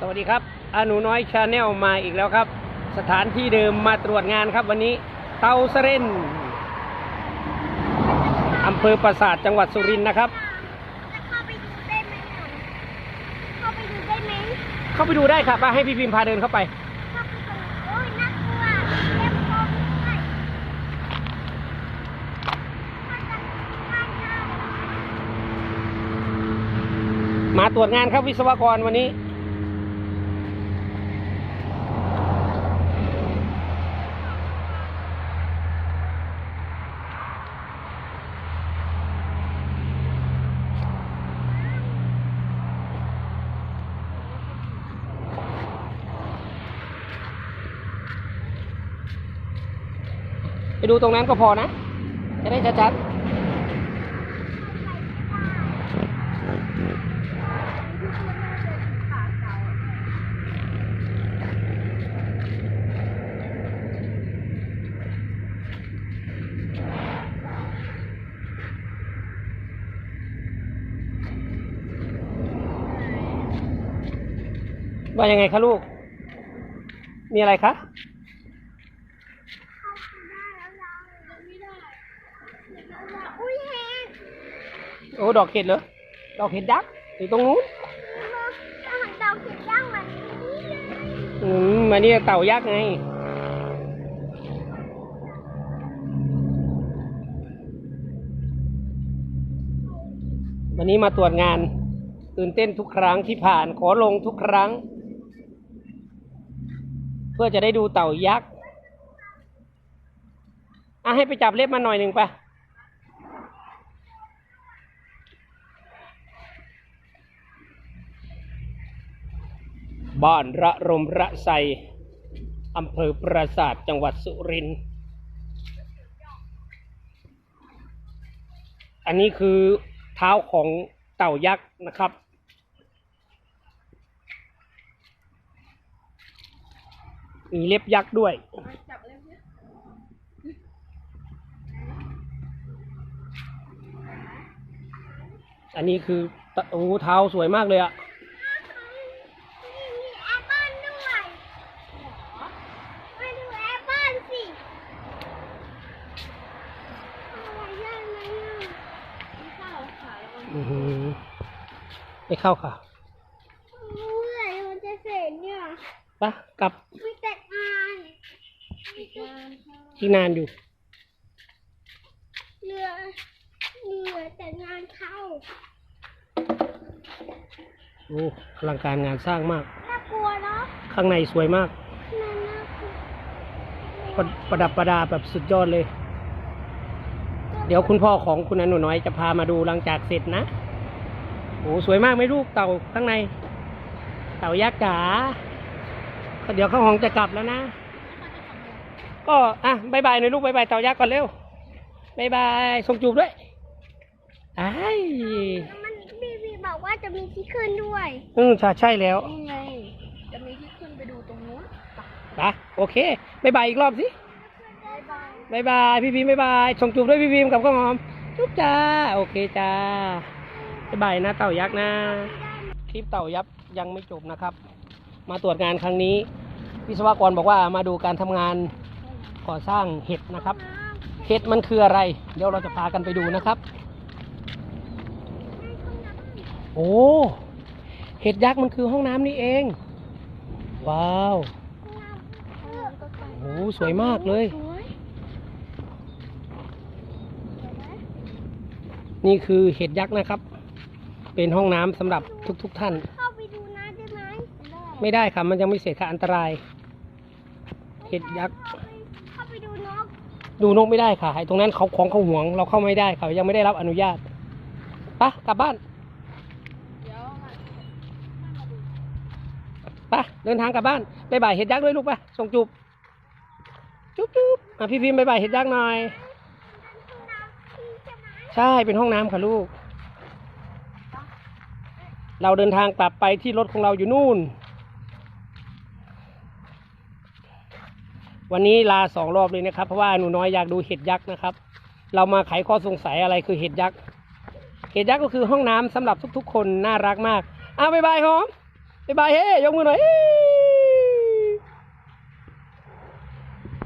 สวัสดีครับอาหนูน้อยชาแนลมาอีกแล้วครับ สถานที่เดิมมาตรวจงานครับวันนี้ เตาสะเรนอำเภอปราสาทจังหวัดสุรินทร์นะครับ จะเข้าไปดูได้ไหมอะเข้าไปดูได้ไหมเข้าไปดูได้ครับป้าให้พี่พิมพาเดินเข้าไป เข้าไปดูโอ้ยน่ากลัวเล็บคมด้วยถ้าจะง่ายง่ายมาตรวจงานครับวิศวกรวันนี้ ไปดูตรงนั้นก็พอนะ จะได้ชัดๆว่ายังไงคะลูก มีอะไรคะ เข้าไปได้แล้วเรายังไม่ได้แล้วเราอุ้ยเห็น โอ้ ดอกเห็ดเหรอ ดอกเห็ดยักษ์อยู่ตรงนู้นถ้าหันดาวเขียนย่างแบบนี้เลยอืมมานี่เต่ายักษ์ไง วันนี้มาตรวจงาน ตื่นเต้นทุกครั้งที่ผ่าน ขอลงทุกครั้ง เพื่อจะได้ดูเต่ายักษ์อะให้ไปจับเล็บมาหน่อยหนึ่งป บ้านระรมระไซอำเภอปราสาทจังหวัดสุรินทร์อันนี้คือเท้าของเต่ายักษ์นะครับ มีเล็บยักษ์ด้วย อันนี้คือโอ้โหเท้าสวยมากเลยอะ นี่มีแอปเปิ้ลด้วยมาดูแอปเปิ้ลสิอะไรได้ไหมอะไม่เข้าค่ะ อื้อหือ ไม่เข้าค่ะเมื่อไหร่มันจะเสร็จเนี่ยปะกลับมีแต่งานมีแต่ที่นานอยู่เหลือเหลือแต่งานเข้าโอ้อลังการงานสร้างมาก น่ากลัวเนาะข้างในสวยมากน่าน่ากลัวประประดับประดาแบบสุดยอดเลย เดี๋ยวคุณพ่อของคุณอนุน้อยจะพามาดูหลังจากเสร็จนะโอ้สวยมากไหมลูกเต่าข้างใน เต่ายักษ์จ๋าก็เดี๋ยวข้าวหองจะกลับแล้วนะ ก็อะบายบายหน่อยลูกบายบายเต่ายักษ์ก่อนเร็วบายบายส่งจูบด้วยไอ้ายแล้วมันบีบีบอกว่าจะมีที่ขึ้นด้วยอืมใช่ใช่แล้วนี่ไงจะมีที่ขึ้นไปดูตรงนู้นไปโอเคบายบายอีกรอบสิบ๊ายบายบายบายพี่พิมพ์บายบายส่งจูบด้วยพี่พิมพ์กับข้าวหอมจุ๊บจ้าโอเคจ้า บายบายนะเต่ายักษ์นะคลิปเต่ายักษ์ยังไม่จบนะครับ มาตรวจงานครั้งนี้ วิศวกรบอกว่ามาดูการทำงานก่อสร้างเห็ดนะครับ เห็ดมันคืออะไร เดี๋ยวเราจะพากันไปดูนะครับ โอ้เห็ดยักษ์มันคือห้องน้ำนี่เอง ว้าวโอ้สวยมากเลย นี่คือเห็ดยักษ์นะครับ เป็นห้องน้ำสำหรับทุกๆทท่าน เข้าไปดูน้ำได้ไหมไม่ได้ครับมันยังไม่เสร็จค่ะอันตราย เห็ดยักษ์ เข้าไปดูนกดูนกไม่ได้ค่ะไอ้ตรงนั้นเขาของเขาห่วง เราเข้าไม่ได้เขายังไม่ได้รับอนุญาตไปะกลับบ้านเดี๋ยวมาไปะเดินทางกลับบ้านบายบายเห็ดยักษ์ด้วยลูกไปะส่งจูบจุ๊บจุ๊บอะพี่พิมพ์บายบายเห็ดยักษ์หน่อยห้องน้ำที่ใช่ไหม ใช่เป็นห้องน้ำค่ะลูก เราเดินทางกลับไปที่รถของเราอยู่นู่น วันนี้ลาสองรอบเลยนะครับ เพราะว่าหนูน้อยอยากดูเห็ดยักษ์นะครับ เรามาไขข้อสงสัยอะไรคือเห็ดยักษ์ เห็ดยักษ์ก็คือห้องน้ำสำหรับทุกๆ คนน่ารักมากอ้าวบายบายหอมบ๊ายบายเฮ้ยกมือหน่อยเฮ้